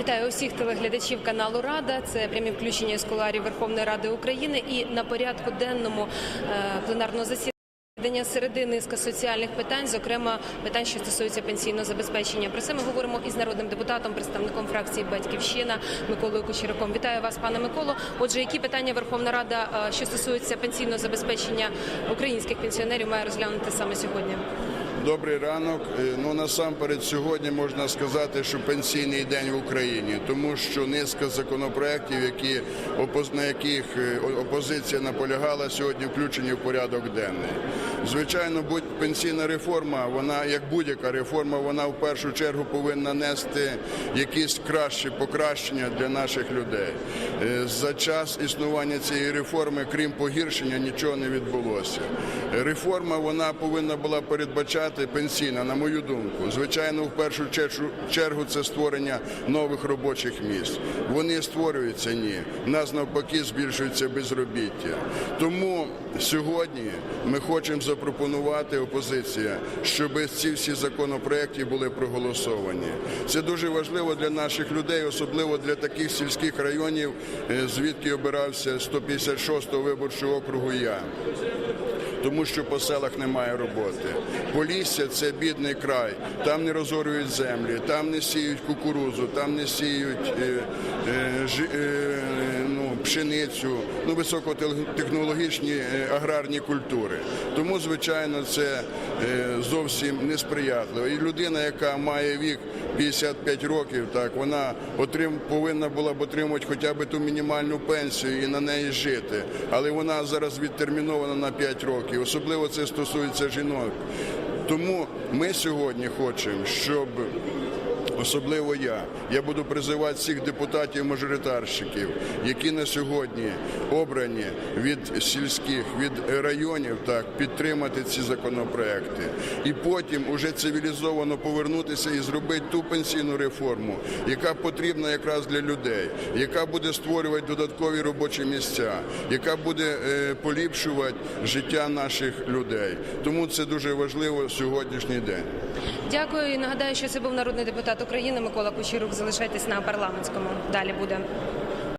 Вітаю усіх телеглядачів каналу Рада. Це прямі включення з куларів Верховної Ради України. І на порядку денному е, пленарного засідання середи низка соціальних питань, зокрема питань, що стосуються пенсійного забезпечення. Про це ми говоримо із народним депутатом, представником фракції Батьківщина Миколою Кучераком. Вітаю вас, пане Миколо. Отже, які питання Верховна Рада, е, що стосуються пенсійного забезпечення українських пенсіонерів, має розглянути саме сьогодні? Добрий ранок. Е, Ну насамперед, сьогодні можна сказати, що пенсійний день в Україні, тому що низка законопроєктів, які на яких е, опозиція наполягала, сьогодні включені в порядок денний. Звичайно, будь пенсійна реформа, вона як будь-яка реформа, вона в першу чергу повинна нести якісь кращі покращення для наших людей. Е, За час існування цієї реформи, крім погіршення, нічого не відбулося. Реформа вона повинна була передбачати пенсійна, на мою думку. Звичайно, в першу чергу- чергу це створення нових робочих місць. Вони створюються ні. В нас навпаки збільшується безробіття. Тому сьогодні ми хочемо запропонувати опозиція, щоб ці всі законопроекти були проголосовані. Це дуже важливо для наших людей, особливо для таких сільських районів, е, звідки обирався 156-го виборчого округу я тому що по селах немає роботи. Полісся це бідний край, там не розорюють землі, там не сіють кукурузу, там не сіють е, е, е, пшеницю, ну, високотехнологічні е, аграрні культури. Тому, звичайно, це е, зовсім несприятливо. І людина, яка має вік 55 років, так вона отрим, повинна була б отримати хоча б ту мінімальну пенсію і на неї жити. Але вона зараз відтермінована на 5 років. Особливо це стосується жінок. Тому ми сьогодні хочемо, щоб Особливо я. Я буду призивати всіх депутатів-мажоритарщиків, які на сьогодні обрані від сільських, від районів, так підтримати ці законопроекти, і потім уже цивілізовано повернутися і зробити ту пенсійну реформу, яка потрібна якраз для людей, яка буде створювати додаткові робочі місця, яка буде е, поліпшувати життя наших людей. Тому це дуже важливо сьогоднішній день. Дякую і нагадаю, що це був народний депутат України Микола Кучерук. Залишайтесь на парламентському. Далі буде.